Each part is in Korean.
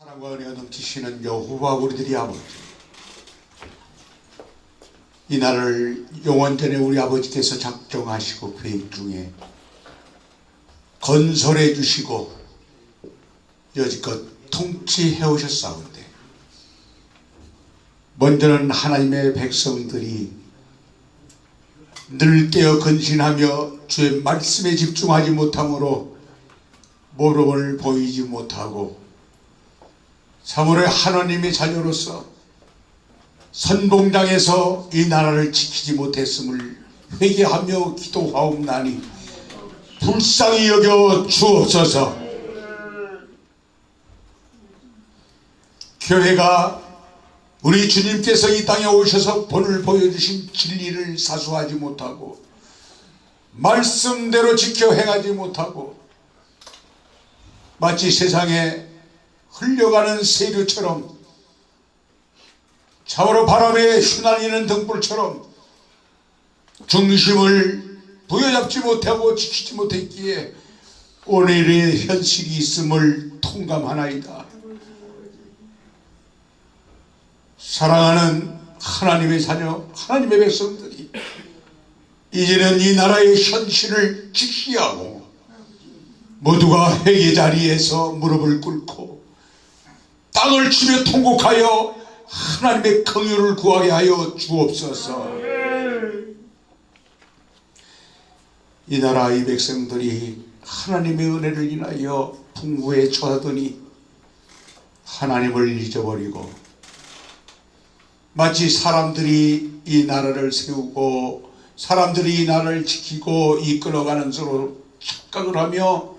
사랑과 은혜가 넘치시는 여호와 우리들이 아버지. 이 날을 영원전에 우리 아버지께서 작정하시고 계획 중에 건설해 주시고 여지껏 통치해 오셨사온데 먼저는 하나님의 백성들이 늘 깨어 근신하며 주의 말씀에 집중하지 못함으로 모범을 보이지 못하고 3월의 하나님의 자녀로서 선봉장에서 이 나라를 지키지 못했음을 회개하며 기도하옵나니 불쌍히 여겨 주옵소서. 교회가 우리 주님께서 이 땅에 오셔서 본을 보여주신 진리를 사수하지 못하고 말씀대로 지켜 행하지 못하고 마치 세상에 흘려가는 세류처럼 차오로 바람에 휘날리는 등불처럼 중심을 부여잡지 못하고 지키지 못했기에 오늘의 현실이 있음을 통감하나이다. 사랑하는 하나님의 자녀, 하나님의 백성들이 이제는 이 나라의 현실을 직시하고 모두가 회개 자리에서 무릎을 꿇고 땅을 치며 통곡하여 하나님의 긍휼을 구하게 하여 주옵소서. 이 나라 의 백성들이 하나님의 은혜를 인하여 풍부에 처하더니 하나님을 잊어버리고 마치 사람들이 이 나라를 세우고 사람들이 이 나라를 지키고 이끌어가는 서로 착각을 하며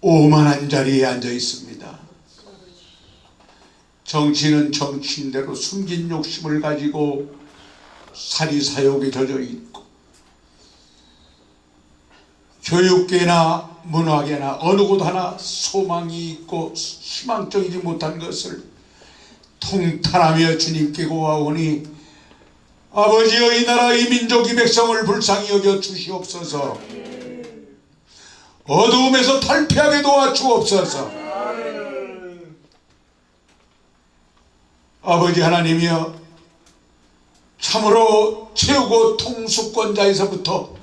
오만한 자리에 앉아 있습니다. 정치는 정치인대로 숨긴 욕심을 가지고 사리사욕에 젖어 있고 교육계나 문화계나 어느 곳 하나 소망이 있고 희망적이지 못한 것을 통탄하며 주님께 고하오니 아버지여 이 나라 이 민족 이 백성을 불쌍히 여겨 주시옵소서. 어두움에서 탈피하게 도와 주옵소서 아버지 하나님이여 참으로 최고 통수권자에서부터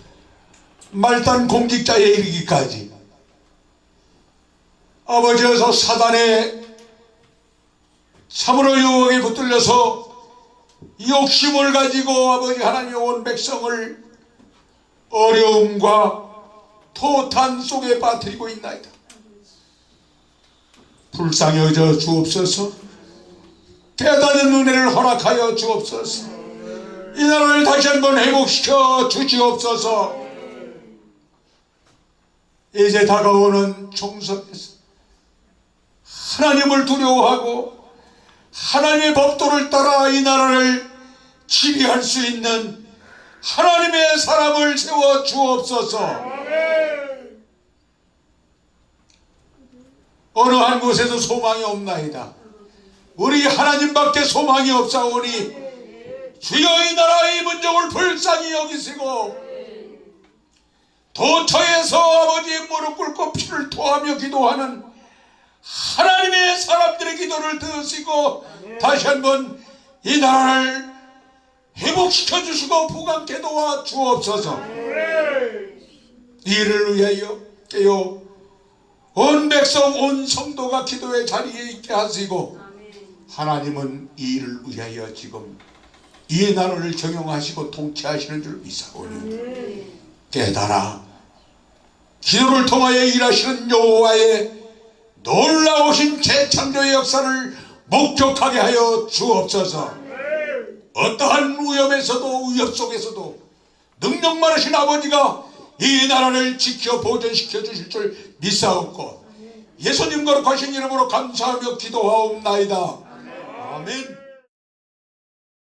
말단 공직자에 이르기까지 아버지여서 사단의 참으로 유혹에 붙들려서 욕심을 가지고 아버지 하나님의 온 백성을 어려움과 토탄 속에 빠뜨리고 있나이다. 불쌍히 여겨 주옵소서. 깨달은 은혜를 허락하여 주옵소서. 이 나라를 다시 한번 회복시켜 주시옵소서. 이제 다가오는 총선에서 하나님을 두려워하고 하나님의 법도를 따라 이 나라를 지휘할 수 있는 하나님의 사람을 세워 주옵소서. 어느 한 곳에도 소망이 없나이다. 우리 하나님밖에 소망이 없사오니 주여 이 나라의 민족을 불쌍히 여기시고 도처에서 아버지의 무릎 꿇고 피를 토하며 기도하는 하나님의 사람들의 기도를 들으시고 다시 한번 이 나라를 회복시켜 주시고 부강케 도와 주옵소서. 이를 위하여 깨어 온 백성 온 성도가 기도의 자리에 있게 하시고 하나님은 이 일을 위하여 지금 이 나라를 경영하시고 통치하시는 줄 믿사오니 깨달아 기도를 통하여 일하시는 여호와의 놀라우신 재창조의 역사를 목격하게 하여 주옵소서. 어떠한 위험에서도 위협 속에서도 능력 많으신 아버지가 이 나라를 지켜 보존시켜 주실 줄 믿사옵고 예수님 거룩하신 이름으로 감사하며 기도하옵나이다 아멘